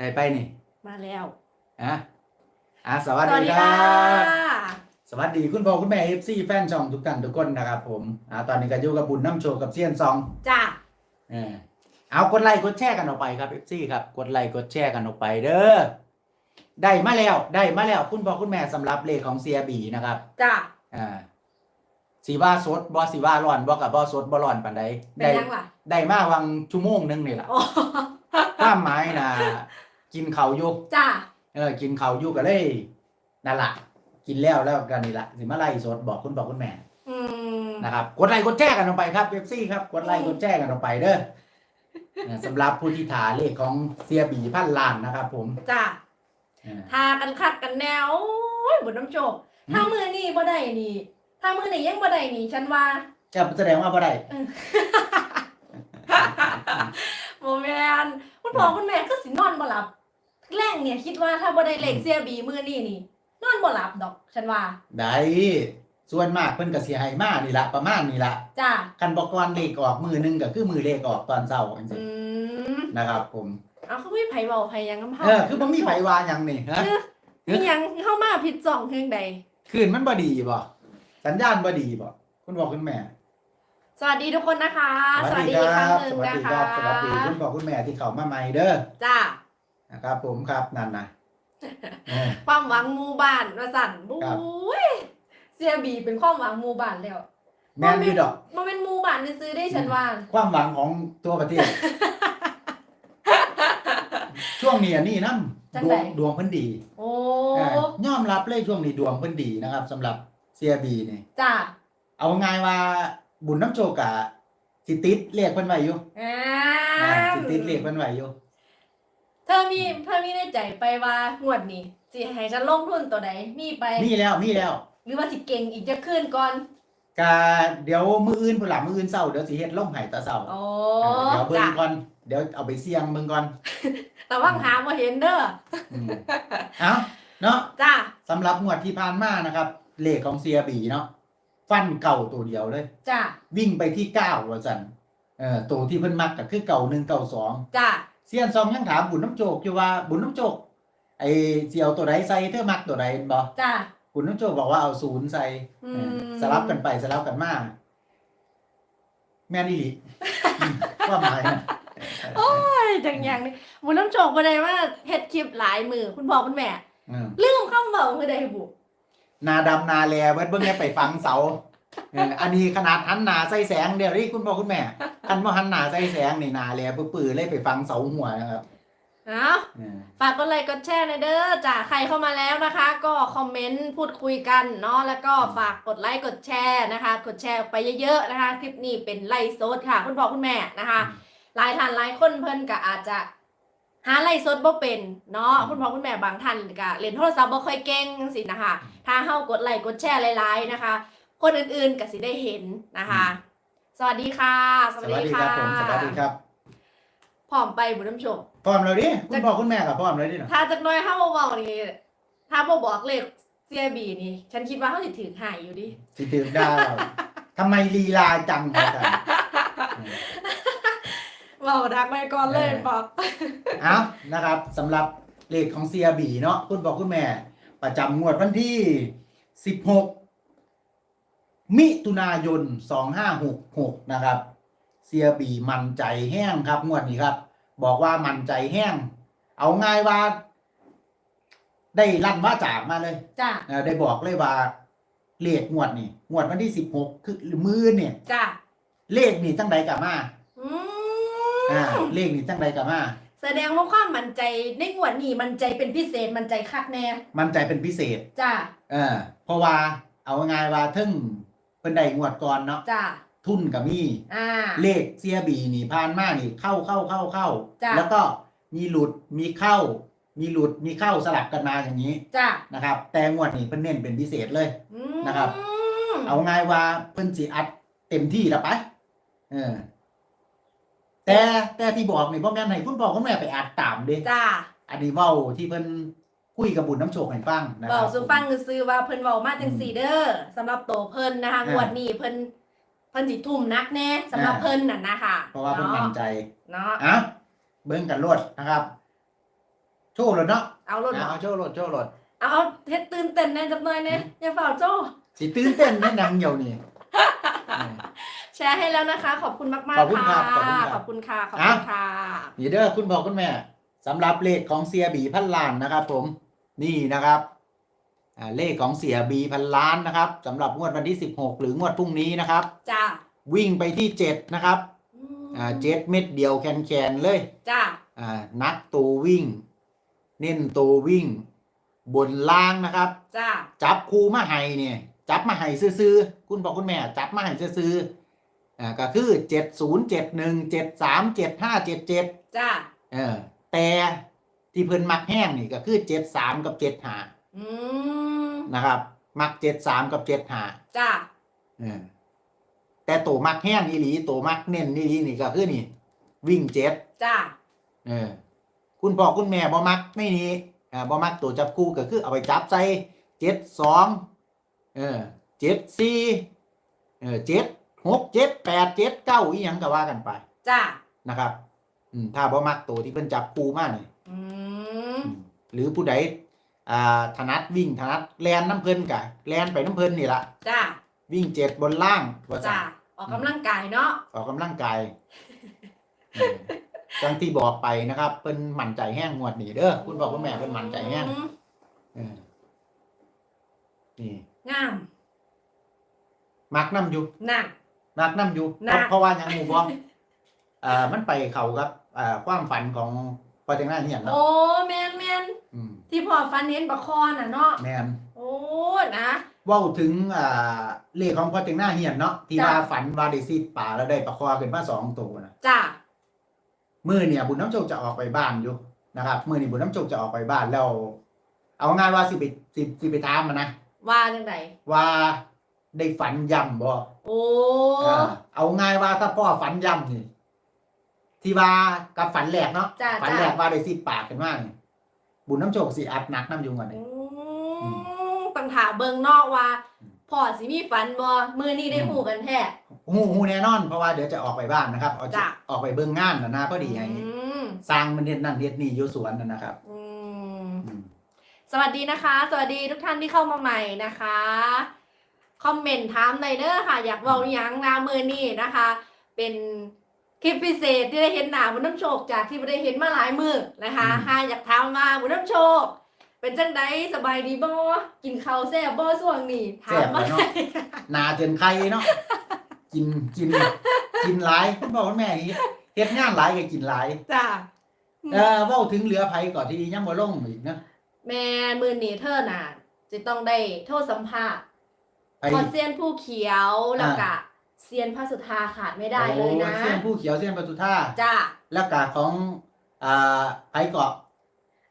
ได้ไปนี่มาแล้วอะอะสวัสดีครับ สวัสดีคุณพ่อคุณแม่เอฟซีแฟนช่องทุกท่านทุกคนนะครับผมอ่าตอนนี้ก็อยู่กับบุญน้ำโชว์กับเซียนซองจ้าเออเอากดไลค์กดแชร์กันออกไปครับเอฟซีครับกดไลค์กดแชร์กันออกไปเด้อได้มาแล้วได้มาแล้วคุณพ่อคุณแม่สำหรับเลขของเซียบีนะครับจ้าอ่าสีว่าสดบอสีว่าร้อนบอกับบอสดบอร้อนปานใดเป็นได้ยังล่ะได้มาวังชั่วโมงหนึงนี่แหละโอ้ความหมายนะ กินเขาวอยู่จ้าเออกินเขาวอยู่ก็เลยนั่นละกินแล้วแล้วกันนี่ละสิมาไล่สดบอกคุณบอกคุณแม่อืม นะครับกดไลค์กดแชร์กันออกไปครับเอฟซีครับกดไลค์กดแชร์กันออกไปเด้อเออสำหรับผู้ที่ถาเลขของเสียบีพันล้านนะครับ ผมจ้าเออ ทากันคักกันแนวโอ้ยบุญน้ำโชคอืม ถ้ามือนี่บ่ได้นี่ ถ้ามือนี่ยังบ่ได้นี่ ฉันว่า จะแสดงว่าบ่ได้โมแมนคุณพ่อคุณแม่ก็สินอนบ่หลับ แรงเนี่ยคิดว่าถ้าบ่ได้เลขเสียบีมือนี่นี่ นอนบ่หลับดอกฉันว่า ได้ส่วนมากเพิ่นก็สิให้มานี่ละประมาณนี่ละจ้าคันบอกก่อนเลขออกมือหนึงก็คือมือเลขออกตอนเช้าจังซี่อืมนะครับ ผมเอาคือไม่ไผเว้าไผยังน้ำเฮาเออคือบ่มีไผว่าหยังนี่ฮะ มีหยังเข้ามาผิดจ่องเพียงใด คืนมันบ่ดีบ่สัญญาณบ่ดีบ่คุณบอกคุณแม่สวัสดีทุกคนนะคะ สวัสดีอีกคครั้รังบหนึ่สงวัสนะดีคะครับสวัสดีคุณพ่อคุณแม่ที่เข้ามาใหม่เด้อ จ้า นะครับ ผมครับนั่นนะเออ ความหวังหมู่บ้านมาสั่นบุ้ครับ ยเสียบีเป็นความหวังหมู่บ้านแล้วแม่นอยู่ดอก มันเป็นหมู่บ้านซื้อได้ฉันว่า ความหวังของตัวประเทศ ช่วงนี้อันนี่นํจังดใดวงดวงเพิ่นดีโอ้อ่ายอมรับเลยช่วงนี้ดวงเพิ่นดีนะครับสำหรับเซียบีนี่ จ้าเอาง่ายว่าบุญน้ำโชกะสิติดเรียกเพิ่นไว้อยู่อ่าอ่าสิติดเรียกเพิ่นไว้อยู่ เธอมีเธอมีในใจไปว่างวดนี้สิให้ฉันลงทุนตัวใดมีไป มีแล้วมีแล้วหรือว่าสิเก่งอีกจะขึ้นก่อนกะเดี๋ยวมื้ออื่นพุ่นล่ะมื้ออื่นเช้าเดี๋ยวสิเฮ็ดลงให้ตาเช้าโอ้เดี๋ยวเบิ่จ้างก่อนเดี๋ยวเอาไปเสี่ยงเบิ่งก่อนแต่ว่างหามาเห็นเด้ออืมเอาเนาะจ้าสำหรับงวดที่ผ่านมานะครับเลขของเซียบีเนาะฟันเก่าตัวเดียวเลย จ้าวิ่งไปที่เก้าว่าจันเอ่อตัวที่เพิ่นมักก็คือเก่าหนึ่งเก่าสองจ้า เซียนซองยังถามบุญน้ำโจกอยู่ว่าบุญน้ำโจก ไอ้เสียวตัวใดใส่เธอมักตัวใดบ่จ้าบุญน้ำโจกบอกว่าเอาศูนย์ใส่อืเออมสลับกันไปสลับกันมาแม่นอีหลีอืมความหมายนะโอ้ยจังอย่างนี้หมูน้ำโชกบ่ได้ว่าเฮ็ดคลิปหลายมือคุณพ่อคุณแม่อืมลืมคำเว้าคือใดบุนาดำนาแลเบิดเบิ่งแค่ไปฟังเสาเอออันนี้ขนาดหันหน้าใส่แสงเดี๋ยวนี้คุณพ่อคุณแม่ คันว่าหันหน้าใส่แสงนี่นาแลปื้อๆเลยไปฟังเสาหัวนะครับเอาเออฝากกดไลค์กดแชร์หน่อยเด้อจ้าใครเข้ามาแล้วนะคะ ก็คอมเมนต์พูดคุยกันเนาะแล้วก็ฝากกดไลค์กดแชร์นะคะ กดแชร์ออกไปเยอะๆนะคะ คลิปนี้เป็นไลฟ์สดค่ะ คุณพ่อคุณแม่นะคะ หลายท่านหลายคนเพิ่นก็อาจจะหาไล่สดบ่เป็นเนาะอืมคุณพ่อคุณแม่บางท่านก็เล่นโทรศัพท์บ่ค่อยเก่งสินะคะ ถ้าเฮากดไลค์กดแชร์หลายๆนะคะ คนอื่นๆก็สิได้เห็นนะคะ สวัสดีค่ะสสวัสวัสดีดีคค่ะรับผมสวัสดีครับพร้อมไปบุญน้ำโชคพร้อมแล้วดิคุณพ่อคุณแม่กับพร้อมแล้วดิเนาะถ้าจักหน้อยเฮาบ่เว้านี่ถ้าบ่บอกเลข CIB นี่ ฉันคิดว่าเฮาสิถือหายอยู่ดิสิถึงดาวทำไมลีลาจังครับอาจารย์เว้าดักไว้ก่อนเลยบอกเอานะครับสำหรับเลขของ CRB เนาะคุณพ่อคุณแม่ ประจำงวดวันที่ 16 มิถุนายน 2566 นะครับ CRB มันใจแห้งครับ งวดนี้ครับ บอกว่ามันใจแห้ง เอาง่ายว่า ได้ลั่นว่าจากมาเลยจ้าเอ่อได้บอกเลยว่าเลขงวดนี่งวดวันที่ 16 คือมือเนี่ย จ้าเลขนี่ตั้งใดกลับมาอือ่ามเลขนี่ตั้งใดกลับมา แสดงว่าความมั่นใจในงวดนี้มันใจเป็นพิเศษมันใจคักแน่มันใจเป็นพิเศษจ้า เออเพราะว่าเอาง่ายว่าทึ่ง เป็นได้งวดก่อนเนาะจ้าทุนกับมีอ่า เลขเซียบีนี่ผ่านมานี่ เข้าเข้าเข้าเข้าจ้ะ แล้วก็มีหลุดมีเข้า มีหลุดมีเข้าสลับกันมาอย่างนี้จ้านะครับ แต่งวดนี้เพิ่นเน้นเป็นพิเศษเลย อืมนะครับ เอาง่ายว่าเพิ่นสิอัดเต็มที่ละไปเออ แต่แต่ที่บอกนี่บ่แม่นให้คุณพ่อคุณแม่ไปอัดตามเด้ จ้าอันนี้เว้าที่เพิ่น คุยกับบุญน้ำโชคให้ฟังนะคเบารับสู่ฟังซื้อๆว่าเพิ่นเว้ามาจังอืมสี่เด้อสำหรับโตเพิ่นนะคะอ่างวดนี้เพิ่นเพิ่นสิทุ่มนักแน่สำหรับอ่าเพิ่นน่ะนะคะเพราะว่าเพิ่นมั่นใจเนาะอะเบิ่งกันรวดนะครับ โชว์รถเนาะเอารถอะบ่เอาโชว์รถโชว์รถ เอาเอาเฮ็ดตื่นเต้นแน่จักหน่อยแน่อย่าเฝ้าโจ้ สิตื่นเต้นแน่ดังเดียวนี่เออแชร์ให้แล้วนะคะ ขอบคุณมากขอบคุณๆครัค่ะบขอบคุณครับขอบคุณค่ะขอบคุณค่ะ นี่เด้อคุณพ่อคุณแม่สำหรับเลขของเสียบีพันล้านนะครับผม นี่นะครับอ่าเลขของเสียบีพันล้านนะครับสำหรับงวดวันที่ 16 หรืองวดพรุ่งนี้นะครับจ้าวิ่งไปที่ 7 นะครับอืมอ่าเจ็ดเม็ดเดียวแคนๆเลยจ้าอ่านักตัววิ่ง เน้นตัววิ่ง บนล่างนะครับ จ้าจับคูมาให้เนี่ย จับมาให้ซื้อๆคุณพ่อคุณแม่ จับมาให้ซื้อๆอ่าก็คือเจ็ดศูนย์เจ็ดหนึ่งเจ็ดสามเจ็ดห้าเจ็ดเจ็ดจ้าเออแต่ ที่เพิ่นมักแห้งนี่ก็คือเจ็ดสามกับเจ็ดหาอืมนะครับ มักเจ็ดสามกับเจ็ดหาจ้าเออแต่ตัวมักแห้งอีหลีตัวมักเน้นอีหลีนี่ก็คือนี่ วิ่งเจ็ดจ้าเออ คุณพ่อคุณแม่บ่มักไม่นี่อ่าบ่มักตัวจับคู่ก็คือเอาไปจับใส่เจ็ดสองเออเจ็ดสี่เออเจ็ดหกเจ็ดแปดเจ็ดเก้าอีหยังก็ว่ากันไปจ้านะครับ อืมถ้าบ่มักตัวที่เพิ่นจับคู่มานี่ อืมหรือผู้ใดอ่าถนัดวิ่งถนัดแลนน้ำเพลินกะแลนไปน้ำเพลินนี่ละจ้าวิ่งเจ็ดบนล่างว่าจ้าจะออกกำลังกายเนาะออกกำลังกายเออจังที่บอกไปนะครับเพิ่นมั่นใจแห้งงวดนี่เด้อคุณบอกคุณแม่เพิ่นมั่นใจแห้งอืมเออนี่งามมักน้ำอยู่ หนักมักน้ำอยู่หนักเพราะว่าหยังหมู่บ้องเอ่อมันไปเข้ากับอ่าความฝันของ พอจังหน้าเนี่ยเนาะโอ้แมนแมนอืมที่พ่อฟันเน้นประคอน่ะเนาะแม่นโอ้นะ เว้าถึงอ่าเลขของพอจังหน้าเหียนเนาะที่จ้ะ ว่าฝันว่าได้ซีดป่าแล้วได้ปลาคอขึ้นมาสองตัวนะจ้ามื่อเนี่ยบุญน้ำโชคจะออกไปบ้านอยู่นะครับมื่อนี่บุญน้ำโชคจะออกไปบ้านแล้ว เอาง่ายว่าสิไปสิสิไปถามมันนะว่าจังไดว่าได้ฝันย่ำบ่โอ้อ่าเอาง่ายว่าถ้าพ่อฝันย่ำนี่ ที่ว่ากับฝันแหลกเนาะจ้าฝันจ้าแหลกว่าได้สิปากกันว่านี่บุญน้ำโชคสิอัดหนักน้ำยุงก่อนอืนี่มต้องถามเบิงนอกว่าพ่อสิมีฝันบ่มือนี้ได้อืมหูกันแท้ หูหูแน่นอนเพราะว่าเดี๋ยวจะออกไปบ้านนะครับเอาจะจ้ะ ออกไปเบิ่งงานนะนะพอดีให้อืมสร้างมันเฮ็ดนั่นเฮ็ดนี่อยู่สวนนะนะครับอืม อืม สวัสดีนะคะ สวัสดีทุกท่านที่เข้ามาใหม่นะคะ คอมเมนต์ถามในอยเด้อค่ะ อยากเว้าหยังนามือนี่นะคะ เป็น คลิปพิเศษที่ได้เห็นหน้าบุญน้ำโชคจากที่ไม่ได้เห็นมาหลายมือนะคะหาอยากถามมาบุญน้ำโชค เป็นจังไดสบายดีบ่กินข้าวแซ่บบ่ส่วงนี้ถามมาแซ่บแล้วเนาะนาเจนไข่เนาะกินกิน กินหลายคุณพ่อคุณแม่นี่เฮ็ดงานหลายก็กินหลายจ้าเออเว้าถึงเหลือไผก่อนที่ยังบ่ลงอีกนะแม่มือนี้เธอน่ะจะต้องได้โทษสัมภาษณ์ไผ พอเซียนผู้เขียวแล้วก็ เซียนพระสุธาขาดไม่ได้เลยนะ โอ้เส้นผู้เขียวเส้นประตูท่าจ้าแล้วก็ของอ่าไผเกาะ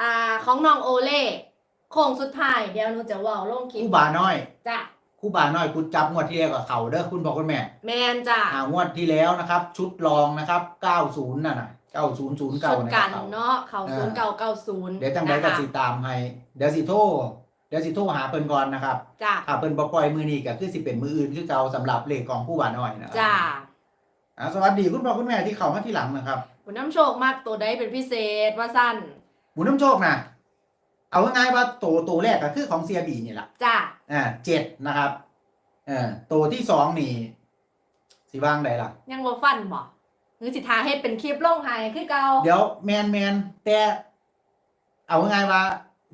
อ่าของน้องโอเล่โค้งสุดท้ายเดี๋ยวหนูจะเว่าลงคลิปคู่บาน้อยจ้ะคู่บาน้อยคุณจับงวดที่แล้วกับเขาเด้อคุณบอกคุณแม่แมนจ้ะอ่างวดที่แล้วนะครับ ชุดรองนะครับ 90น่ะนะ9009ชุดนะคกัรันบเนาะเขาอ่าศูนย์เก่าเก้าศูนย์เดี๋ยวจังไดก็สิตามให้เดี๋ยวสิโทรเดี๋ยวสิโทรหาเพิ่นก่อนนะครับจ้ะถ้าเพิ่นบ่ปล่อยมือนี้ก็คือสิเป็นมืออื่นคือเก่าสำหรับเลขของผู้บาน้อยนะจ้ะอ่าสวัสดีคุณพ่อคุณแม่ที่เข้ามาที่หลังนะครับบุญน้ำโชคมากตัวใดเป็นพิเศษว่าสั้นบุญน้ำโชคนะเอาง่ายๆว่าตัวตัวแรกก็คือของเซียบีนี่แหละจ้ะอ่าเจ็ดนะครับเอ่าตัวที่สองนี่สิว่างใดล่ะ ยังบ่ฟันบ่หรือสิทาให้เป็นคลิปลงไห้คือเก่าเดี๋ยวแมนแมนแต่เอาง่ายๆว่า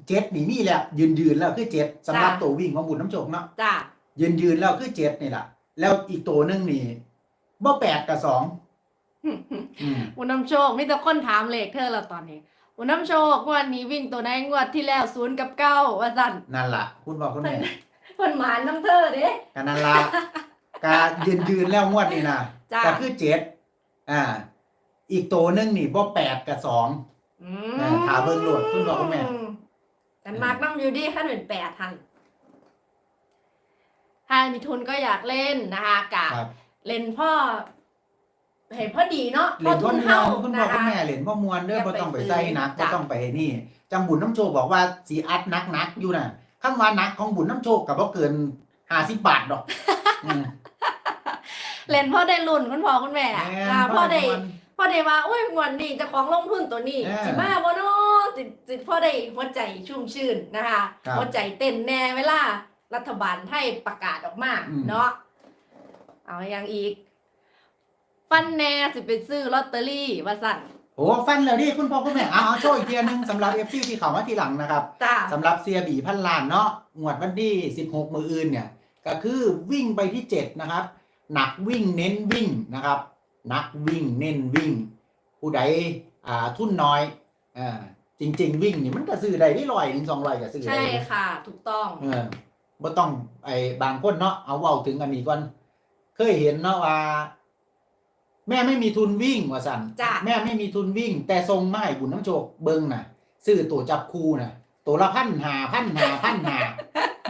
เจ็ดนี่มีแหละยืนยืนๆแล้วคือเจ็ดสำหรับตัววิ่งของบุญน้ำโชคเนาะจ้ะยืนยืนๆแล้วคือเจ็ดนี่แหละแล้วอีกตัวหนึงนี่บ่แปดกับสองอืมบุญน้ำโชคมีแต่คนถามเลขเธอแล้วตอนนี้บุญน้ำโชคงวดนี้วิ่งตัวใดงวดที่แล้วศูนย์กับเก้าว่าสั้นนั่นล่ะ คุณบอกคุณแม่เพิ่นหมานน้ำเธอเด้กันนั่นล่ะการยืนยืนๆแล้วงวดนี่นะจ้ะก็คือเจ็ดอ่า อีกตัวหนึงนี่บ่แปดกับสอง อืเออถามเบิ่งโลดคุณบอกคุณแม่ กันมากน้ำอยู่ดีขั้นเป็นแปดทันถ้ามีทุนก็อยากเล่นนะคะกะครับ เล่นพ่อเห็นพ่อดีเนาะเหรียญพ่อมวเท่านคุณนะพ่อคุณคะแม่เหรียญพ่อมวลเด้ออย่าบ่ไปต้องไปซื้อใส่หนักจ้ะบ่ต้องไปนี่จังบุญน้ำโชคบอกว่าสีอัดนักนักๆอยู่น่ะคำว่านักของบุญน้ำโชคก็บ่เกิน50บาทดอกอืมเล่นพ่อได้รุ่นคุณพ่อคุณแม่แม่นอ่าพ่อได้ ม่วน พ่อได้ว่าโอ้ยงวันนี้เจะของลงทุนตัวนี้เออ สิมาบ่เนาะ จิตจิตพ่อได้หัวใจชุ่มชื่นนะคะ ครับ หัวใจเต้นแน่เวลารัฐบาลไทยประกาศออกมาอืม เนาะเอาอย่างอีก ฟันแน่สิไปซื้อลอตเตอรี่ว่าสั่นโอ้ฟันแล้วดิคุณพ่อคุณแม่เอาเอาโชว์อีกเทียหนึงสำหรับเอฟซีที่เขามาทีหลังนะครับจ้าสำหรับเซียบีพันล้านเนาะงวดวันที่16 มืออื่นเนี่ย ก็คือวิ่งไปที่ 7 นะครับ หนักวิ่งเน้นวิ่งนะครับหนักวิ่งเน้นวิ่ง ผู้ใดอ่าทุนน้อยอ่า จริง ๆ วิ่งนี่มันก็ซื้อได้ได้ลอยหนึ่งสองลอยก็ซื้อได้ใช่ค่ะ ถูกต้อง เออบ่ต้องไอ้บางคนเนาะเอาเว้าถึงอันนี้ก่อนเคยเห็นเนาะว่า แม่ไม่มีทุนวิ่งว่าสั่นจ้ะ แม่ไม่มีทุนวิ่ง แต่ทรงไม่บุญน้ำโชคเบิ่งน่ะซื้อตัวจับคู่น่ะ ตัวละพันหาพันหาพันหา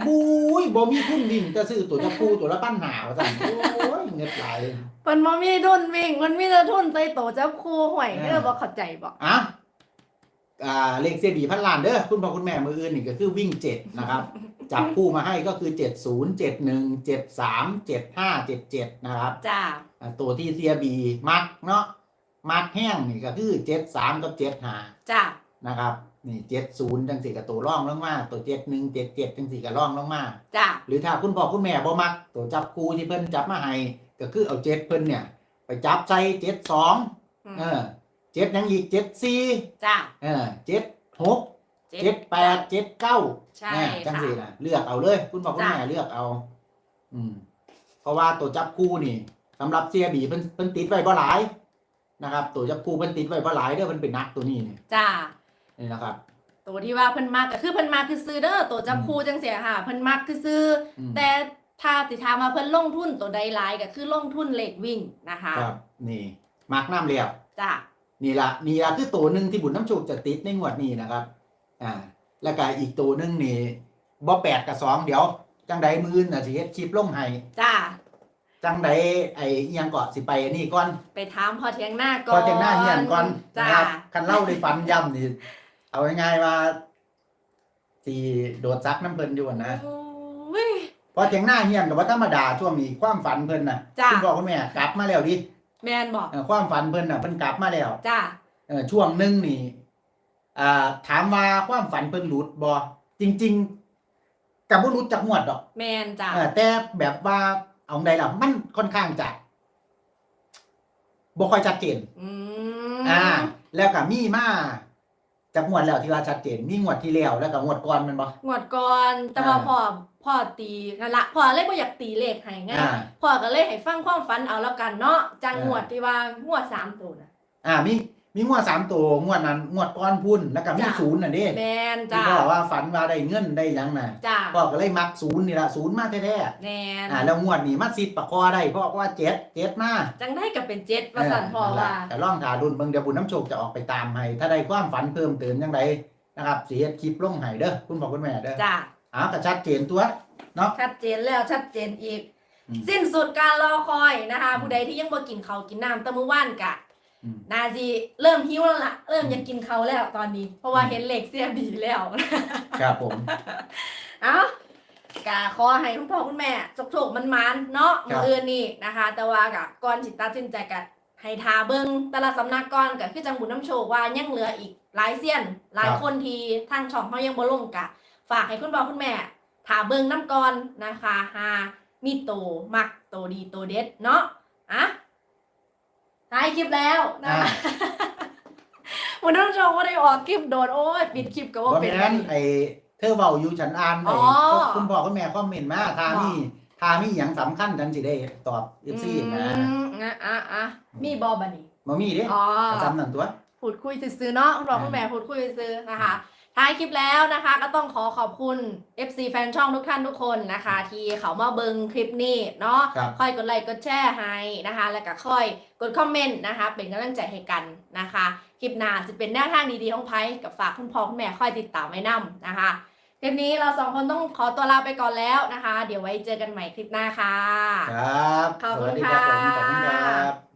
บุ้ยบ่มีทุนวิ่งแต่ซื้อตัวจับคู่ตัวละพันหาว่าสั่นโอ้ยเงิดหลายเลยเพิ่นบ่มีทุนวิ่งมันมีแต่ทุนใส่โตจับคู่ห่วยอ่าเด้อบ่เข้าใจบ่อะ อ่าเลขเสียบีพันล้านเด้อคุณพ่อคุณแม่มืออื่นนี่ก็คือวิ่งเจ็ดนะครับ จับคู่มาให้ก็คือเจ็ดศูนย์เจ็ดหนึ่งเจ็ดสามเจ็ดห้าเจ็ดเจ็ดนะครับจ้าอ่าตัวที่เซียบีมักเนาะมักแห้งนี่ก็คือเจ็ดสามกับเจ็ดห้าจ้านะครับนี่เจ็ดศูนย์จังสี่กับตัวร่องลงมาตัวเจ็ดหนึ่งเจ็ดเจ็ดจังสี่กับร่องลงมาจ้าหรือถ้าคุณพ่อคุณแม่บ่มัก ตัวจับคู่ที่เพิ่นจับมาให้ก็คือเอาเจ็ดเพิ่นเนี่ย ไปจับใส่เจ็ดสองอืมเออ เจ็ดยังอีกเจ็ดสี่จ้า เออเจ็ดหกเจ็ดแปดเจ็ดเก้าใช่แน่จังค่ะสี่นะเลือกเอาเลย คุณพ่อคุณแม่จ้ะเลือกเอา อืม เพราะว่าตัวจับคู่นี่สำหรับเสียบีเพิ่นเพิ่นติดไว้บ่หลายนะครับ ตัวจับคู่เพิ่นติดไว้บ่หลายเด้อเพิ่นเป็นนักตัวนี้นี่จ้านี่นะครับตัวที่ว่าเพิ่นมักก็คือเพิ่นมักคือซื้อเด้อตัวจับอืมคู่จังเสียค่ะเพิ่นมักคือซื้ออืมแต่ถ้าสิถามมาเพิ่นลงทุนตัวใดหลายก็คือลงทุนเลขวิ่งนะคะ ครับ นี่มาร์กน้ำเรียบจ้า นี่ละนี่ละคือตัวหนึ่งที่บุญน้ำโชคจะติดในงวดนี้นะครับ อ่า แล้วก็อีกตัวหนึงนี่บ่แปดกับสองเดี๋ยว จังใดมืออื่นน่ะสิเฮ็ดคลิปลงให้จ้าจังใดไอ้อิหยังเกาะสิไปอันนี่ก่อนไปถามพอเทียงหน้าก่อนพอจังหน้าเฮียนก่อนจ้านะครับคันเล่าได้ฟันย่ำนี่เอาง่ายๆว่าสีโดดซักน้ำเพิ่นอยู่นะ อุ้ย พอจังหน้าเฮียนกับว่าธรรมดาช่วงนี้ความฝันเพิ่นน่ะจ้ะคุณพ่อคุณแม่กลับมาแล้วดิ แมนบอกเออความฝันเพิ่นน่ะเพิ่นกลับมาแล้วจ้าเออช่วงหนึงนี่อ่าถามว่าความฝันเพิ่นหลุดบ่จริง ๆกับบ่หลุดจากงวดดอกแมนจ้าเออแต่แบบว่าเอาใดล่ะมันค่อนข้างจะบ่ค่อยชัดเจน อืมอ่า แล้วก็มีมาจากงวดแล้วที่ว่าชัดเจนมีงวดที่แล้วแล้วก็งวดก่อนแมันบ่ งวดก่อนแต่ว่าอ่า พ่อ พ่อตีนั่นละพ่อเลยบ่อยากตีเลขให้ไงอ่า พ่อก็เลยให้ฟังความฝันเอาแล้วกันเนาะจังอ่างงวดที่ว่างวดสามตัวน่ะ อ่ามีมีงวดสามตัวงวดนั้นงวดก้อนพุ่นแล้วก็มีจ้ะ ศูนย์น่ะเด้แมนที่จ้าพ่อว่าฝันว่าได้เงินได้หยังน่ะจ้าพ่อก็เลยมักศูนย์นี่ละศูนย์มาแท้แมนๆอ่าแล้วงวดนี้มาซิดปากคอได้เพราะว่าเจ็ดเจ็ดมาจังได้กับเป็นเจ็ดว่าสั่นพ่อว่า แต่ล่องถาดุนเบิ่งเดี๋ยวบุญน้ำโชคจะออกไปตามให้ถ้าได้ความฝันเพิ่มเติมยังไงนะครับสิเฮ็ดคลิปลงให้เด้อคุณพ่อคุณแม่เด้อ จ้า อ่าก็ชัดเจนตัวชัดเจนแล้วชัดเจนอีก อืม สิ้นสุดการรอคอยนะคะอืมผู้ใดที่ยังบ่กินข้าวกินน้ำแตะมื้อว่านกะ อืม นาจีเริ่มหิวแล้วล่ะ เริ่มอยากกินเขาวแล้วตอนนี้ เพราะว่าอืม เห็นเหล็กเสียบีแล้ว ครับผม เอ้ากะขอให้คุณพ่อคุณแม่โชคๆมันๆเนาะครัมื้บออื่นนี่นะคะ แต่ว่ากะก่อนสิตัดสินใจกะให้ทาเบิ่งแต่ละสำนักก่อนก็คือจังบุญน้ำโชคว่ายังเหลืออีกหลายเซียน หลายคนที่ทางช่องเขายังบ่ลงกะ ฝากให้คุณพ่อคุณแม่ทาเบิ่งน้ำก่อนนะคะหามีโตมักโตดีโตเด็ดเนาะอะท้ายคลิปแล้วนะอ่าคะวันนั้นชมว่าได้ออกคลิปโดนโอ้ยปิดคลิปก็ว่าเพราะเป็นงั้นไอ้เธอเว้าอยู่ฉันอ่านอ๋ไอ้อคุณพ่อคุณแม่คอมเมนต์มาทามีทามีหยังสำคัญจังสิได้ตอบ FC นะอืมอะอะอะมีบอบันนี่บ่มีเด้อ๋อซ้ำนั่นตัวพูดคุยซื้อๆเนาะคุณพ่อคุณแม่พูดคุยซื้อๆนะคะ ท้ายคลิปแล้วนะคะ ก็ต้องขอขอบคุณ FC แฟนช่องทุกท่านทุกคนนะคะ ที่เขามาเบิงคลิปนี้เนาะครับค่อยกดไลค์กดแชร์ให้นะคะ แล้วก็ค่อยกดคอมเมนต์นะคะ เป็นกำลังใจให้กันนะคะ คลิปหน้าจะเป็นแนวทางดีๆของไพ่กับฝากคุณพ่อคุณแม่ค่อยติดตามไว้นำนะคะคลิปนี้เราสองคนต้องขอตัวลาไปก่อนแล้วนะคะ เดี๋ยวไว้เจอกันใหม่คลิปหน้าค่ะ ครับ ขอบสคุณวัสดีครับผมค่ะขอบคุณครับ